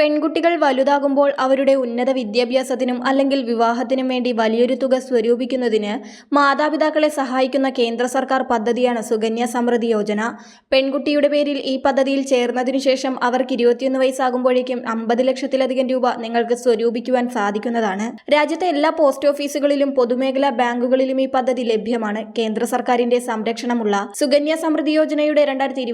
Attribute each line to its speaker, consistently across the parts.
Speaker 1: പെൺകുട്ടികൾ വലുതാകുമ്പോൾ അവരുടെ ഉന്നത വിദ്യാഭ്യാസത്തിനും അല്ലെങ്കിൽ വിവാഹത്തിനും വേണ്ടി വലിയൊരു തുക സ്വരൂപിക്കുന്നതിന് മാതാപിതാക്കളെ സഹായിക്കുന്ന കേന്ദ്ര സർക്കാർ പദ്ധതിയാണ് സുകന്യ സമൃദ്ധി യോജന. പെൺകുട്ടിയുടെ പേരിൽ ഈ പദ്ധതിയിൽ ചേർന്നതിനു ശേഷം അവർക്ക് ഇരുപത്തിയൊന്ന് വയസ്സാകുമ്പോഴേക്കും അമ്പത് ലക്ഷത്തിലധികം രൂപ നിങ്ങൾക്ക് സ്വരൂപിക്കുവാൻ സാധിക്കുന്നതാണ്. രാജ്യത്തെ എല്ലാ പോസ്റ്റ് ഓഫീസുകളിലും പൊതുമേഖലാ ബാങ്കുകളിലും ഈ പദ്ധതി ലഭ്യമാണ്. കേന്ദ്ര സർക്കാരിന്റെ സംരക്ഷണമുള്ള സുകന്യ സമൃദ്ധി യോജനയുടെ രണ്ടായിരത്തി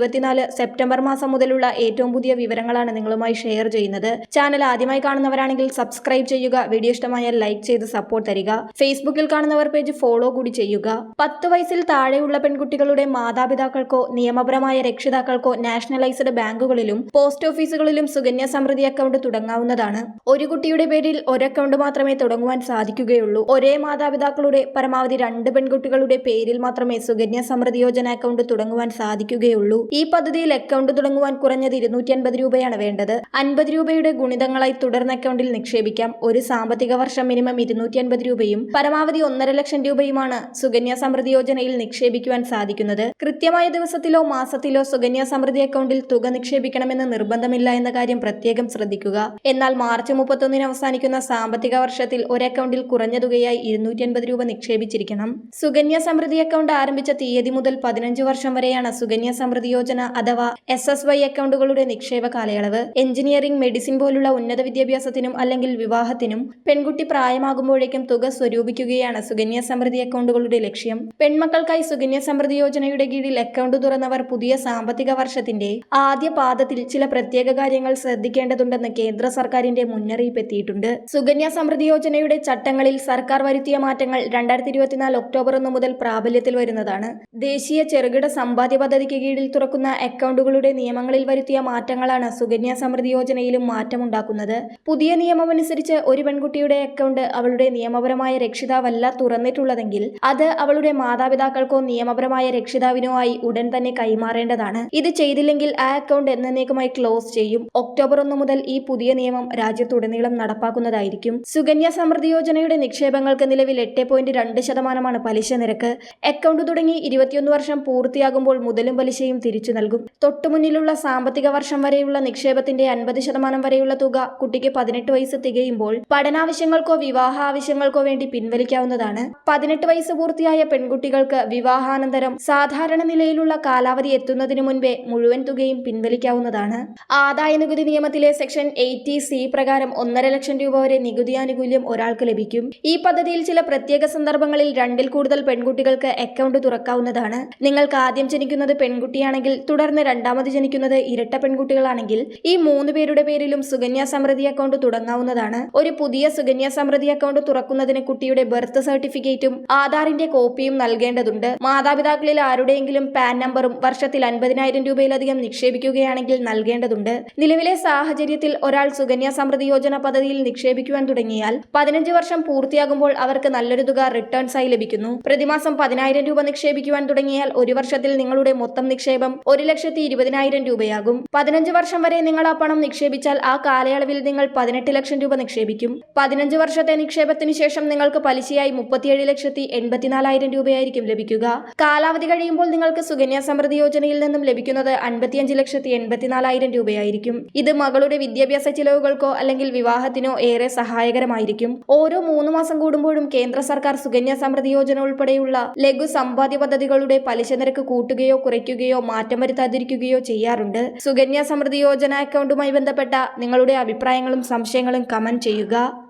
Speaker 1: സെപ്റ്റംബർ മാസം മുതലുള്ള ഏറ്റവും പുതിയ വിവരങ്ങളാണ് നിങ്ങളുമായി ഷെയർ ചെയ്യുന്നത്. ചാനൽ ആദ്യമായി കാണുന്നവരാണെങ്കിൽ സബ്സ്ക്രൈബ് ചെയ്യുക വീഡിയോ ഇഷ്ടമായാൽ ലൈക്ക് ചെയ്ത് സപ്പോർട്ട് തരിക. ഫേസ്ബുക്കിൽ കാണുന്നവർ പേജ് ഫോളോ കൂടി ചെയ്യുക. പത്ത് വയസ്സിൽ താഴെയുള്ള പെൺകുട്ടികളുടെ മാതാപിതാക്കൾക്കോ നിയമപരമായ രക്ഷിതാക്കൾക്കോ നാഷണലൈസ്ഡ് ബാങ്കുകളിലും പോസ്റ്റ് ഓഫീസുകളിലും സുകന്യ സമൃദ്ധി അക്കൗണ്ട് തുടങ്ങാവുന്നതാണ്. ഒരു കുട്ടിയുടെ പേരിൽ ഒരക്കൗണ്ട് മാത്രമേ തുടങ്ങുവാൻ സാധിക്കുകയുള്ളൂ. ഒരേ മാതാപിതാക്കളുടെ പരമാവധി രണ്ട് പെൺകുട്ടികളുടെ പേരിൽ മാത്രമേ സുകന്യ സമൃദ്ധി യോജന അക്കൗണ്ട് തുടങ്ങുവാൻ സാധിക്കുകയുള്ളൂ. ഈ പദ്ധതിയിൽ അക്കൗണ്ട് തുടങ്ങുവാൻ കുറഞ്ഞത് ഇരുന്നൂറ്റി അൻപത് രൂപയാണ് വേണ്ടത്. അൻപത് രൂപയുടെ ഗുണിതങ്ങളായി തുടർന്ന അക്കൗണ്ടിൽ നിക്ഷേപിക്കാം. ഒരു സാമ്പത്തിക വർഷം മിനിമം ഇരുന്നൂറ്റി അൻപത് രൂപയും പരമാവധി ഒന്നര ലക്ഷം രൂപയുമാണ് സുകന്യ സമൃദ്ധി യോജനയിൽ നിക്ഷേപിക്കുവാൻ സാധിക്കുന്നത്. കൃത്യമായ ദിവസത്തിലോ മാസത്തിലോ സുകന്യ സമൃദ്ധി അക്കൗണ്ടിൽ തുക നിക്ഷേപിക്കണമെന്ന് നിർബന്ധമില്ല എന്ന കാര്യം പ്രത്യേകം ശ്രദ്ധിക്കുക. എന്നാൽ മാർച്ച് മുപ്പത്തൊന്നിന് അവസാനിക്കുന്ന സാമ്പത്തിക വർഷത്തിൽ ഒരു അക്കൗണ്ടിൽ കുറഞ്ഞ തുകയായി ഇരുന്നൂറ്റി അൻപത് രൂപ നിക്ഷേപിച്ചിരിക്കണം. സുകന്യ സമൃദ്ധി അക്കൗണ്ട് ആരംഭിച്ച തീയതി മുതൽ പതിനഞ്ച് വർഷം വരെയാണ് സുകന്യ സമൃദ്ധി യോജന അഥവാ എസ് എസ് വൈ അക്കൗണ്ടുകളുടെ നിക്ഷേപ കാലയളവ്. എഞ്ചിനീയറിംഗ് മെഡിസിൻ പോലുള്ള ഉന്നത വിദ്യാഭ്യാസത്തിനും അല്ലെങ്കിൽ വിവാഹത്തിനും പെൺകുട്ടി പ്രായമാകുമ്പോഴേക്കും തുക സ്വരൂപിക്കുകയാണ് സുകന്യ സമൃദ്ധി അക്കൗണ്ടുകളുടെ ലക്ഷ്യം. പെൺമക്കൾക്കായി സുകന്യ സമൃദ്ധി യോജനയുടെ കീഴിൽ അക്കൗണ്ട് തുറന്നവർ പുതിയ സാമ്പത്തിക വർഷത്തിന്റെ ആദ്യ പാദത്തിൽ ചില പ്രത്യേക കാര്യങ്ങൾ ശ്രദ്ധിക്കേണ്ടതുണ്ടെന്ന് കേന്ദ്ര സർക്കാരിന്റെ മുന്നറിയിപ്പ് എത്തിയിട്ടുണ്ട് സുകന്യ സമൃദ്ധി യോജനയുടെ ചട്ടങ്ങളിൽ സർക്കാർ വരുത്തിയ മാറ്റങ്ങൾ രണ്ടായിരത്തി ഇരുപത്തിനാല് ഒക്ടോബർ ഒന്ന് മുതൽ പ്രാബല്യത്തിൽ വരുന്നതാണ്. ദേശീയ ചെറുകിട സമ്പാദ്യ പദ്ധതിക്ക് കീഴിൽ തുറക്കുന്ന അക്കൗണ്ടുകളുടെ നിയമങ്ങളിൽ വരുത്തിയ മാറ്റങ്ങളാണ് സുകന്യ സമൃദ്ധി യോജനയിലും മാറ്റമുണ്ടാക്കുന്നത്? പുതിയ നിയമമനുസരിച്ച് ഒരു പെൺകുട്ടിയുടെ അക്കൗണ്ട് അവളുടെ നിയമപരമായ രക്ഷിതാവല്ല തുറന്നിട്ടുള്ളതെങ്കിൽ അത് അവളുടെ മാതാപിതാക്കൾക്കോ നിയമപരമായ രക്ഷിതാവിനോ ആയി ഉടൻ തന്നെ കൈമാറേണ്ടതാണ്. ഇത് ചെയ്തില്ലെങ്കിൽ ആ അക്കൗണ്ട് എന്നേക്കുമായി ക്ലോസ് ചെയ്യും. ഒക്ടോബർ ഒന്ന് മുതൽ ഈ പുതിയ നിയമം രാജ്യത്തുടനീളം നടപ്പാക്കുന്നതായിരിക്കും. സുകന്യ സമൃദ്ധി യോജനയുടെ നിക്ഷേപങ്ങൾക്ക് നിലവിൽ എട്ട് പോയിന്റ് രണ്ട് ശതമാനമാണ് പലിശ നിരക്ക്. അക്കൗണ്ട് തുടങ്ങി ഇരുപത്തിയൊന്ന് വർഷം പൂർത്തിയാകുമ്പോൾ മുതലും പലിശയും തിരിച്ചു നൽകും. തൊട്ടുമുന്നിലുള്ള സാമ്പത്തിക വർഷം വരെയുള്ള നിക്ഷേപത്തിന്റെ അൻപത് ശതമാനം വരെയുള്ള തുക കുട്ടിക്ക് പതിനെട്ട് വയസ്സ് തികയുമ്പോൾ പഠനാവശ്യങ്ങൾക്കോ വിവാഹ ആവശ്യങ്ങൾക്കോ വേണ്ടി പിൻവലിക്കാവുന്നതാണ്. പതിനെട്ട് വയസ്സ് പൂർത്തിയായ പെൺകുട്ടികൾക്ക് വിവാഹാനന്തരം സാധാരണ നിലയിലുള്ള കാലാവധി എത്തുന്നതിന് മുൻപേ മുഴുവൻ തുകയും പിൻവലിക്കാവുന്നതാണ്. ആദായ നികുതി നിയമത്തിലെ സെക്ഷൻ എയ്റ്റി സി പ്രകാരം ഒന്നര ലക്ഷം രൂപ വരെ നികുതി ആനുകൂല്യം ഒരാൾക്ക് ലഭിക്കും. ഈ പദ്ധതിയിൽ ചില പ്രത്യേക സന്ദർഭങ്ങളിൽ രണ്ടിൽ കൂടുതൽ പെൺകുട്ടികൾക്ക് അക്കൗണ്ട് തുറക്കാവുന്നതാണ്. നിങ്ങൾക്ക് ആദ്യം ജനിക്കുന്നത് പെൺകുട്ടിയാണെങ്കിൽ തുടർന്ന് രണ്ടാമത് ജനിക്കുന്നത് ഇരട്ട പെൺകുട്ടികളാണെങ്കിൽ ഈ മൂന്ന് പേരുടെ പേരിലും സുകന്യ സമൃദ്ധി അക്കൗണ്ട് തുടങ്ങാവുന്നതാണ്. ഒരു പുതിയ സുകന്യ സമൃദ്ധി അക്കൗണ്ട് തുറക്കുന്നതിന് കുട്ടിയുടെ ബർത്ത് സർട്ടിഫിക്കറ്റും ആധാറിന്റെ കോപ്പിയും നൽകേണ്ടതുണ്ട്. മാതാപിതാക്കളിൽ ആരുടെയെങ്കിലും പാൻ നമ്പറും വർഷത്തിൽ അൻപതിനായിരം രൂപയിലധികം നിക്ഷേപിക്കുകയാണെങ്കിൽ നൽകേണ്ടതുണ്ട്. നിലവിലെ സാഹചര്യത്തിൽ ഒരാൾ സുകന്യ സമൃദ്ധി യോജന പദ്ധതിയിൽ നിക്ഷേപിക്കുവാൻ തുടങ്ങിയാൽ പതിനഞ്ച് വർഷം പൂർത്തിയാകുമ്പോൾ അവർക്ക് നല്ലൊരു തുക റിട്ടേൺസായി ലഭിക്കുന്നു. പ്രതിമാസം പതിനായിരം രൂപ നിക്ഷേപിക്കുവാൻ തുടങ്ങിയാൽ ഒരു വർഷത്തിൽ നിങ്ങളുടെ മൊത്തം നിക്ഷേപം ഒരു ലക്ഷത്തി ഇരുപതിനായിരം രൂപയാകും. പതിനഞ്ച് വർഷം വരെ നിങ്ങൾ ആ പണം നിക്ഷേപിച്ചാൽ ആ കാലയളവിൽ നിങ്ങൾ പതിനെട്ട് ലക്ഷം രൂപ നിക്ഷേപിക്കും. പതിനഞ്ച് വർഷത്തെ നിക്ഷേപത്തിന് ശേഷം നിങ്ങൾക്ക് പലിശയായി മുപ്പത്തിയേഴ് ലക്ഷത്തി എൺപത്തിനാലായിരം രൂപയായിരിക്കും ലഭിക്കുക. കാലാവധി കഴിയുമ്പോൾ നിങ്ങൾക്ക് സുകന്യ സമൃദ്ധി യോജനയിൽ നിന്നും ലഭിക്കുന്നത് അൻപത്തിയഞ്ച് ലക്ഷത്തി എൺപത്തിനാലായിരം രൂപയായിരിക്കും. ഇത് മകളുടെ വിദ്യാഭ്യാസ ചിലവുകൾക്കോ അല്ലെങ്കിൽ വിവാഹത്തിനോ ഏറെ സഹായകരമായിരിക്കും. ഓരോ മൂന്ന് മാസം കൂടുമ്പോഴും കേന്ദ്ര സർക്കാർ സുകന്യ സമൃദ്ധി യോജന ഉൾപ്പെടെയുള്ള ലഘു സമ്പാദ്യ പദ്ധതികളുടെ പലിശ നിരക്ക് കൂട്ടുകയോ കുറയ്ക്കുകയോ മാറ്റം വരുത്താതിരിക്കുകയോ ചെയ്യാറുണ്ട്. സുകന്യ സമൃദ്ധി യോജന അക്കൗണ്ടുമായി ബന്ധപ്പെട്ട നിങ്ങളുടെ അഭിപ്രായങ്ങളും സംശയങ്ങളും കമന്റ് ചെയ്യുക.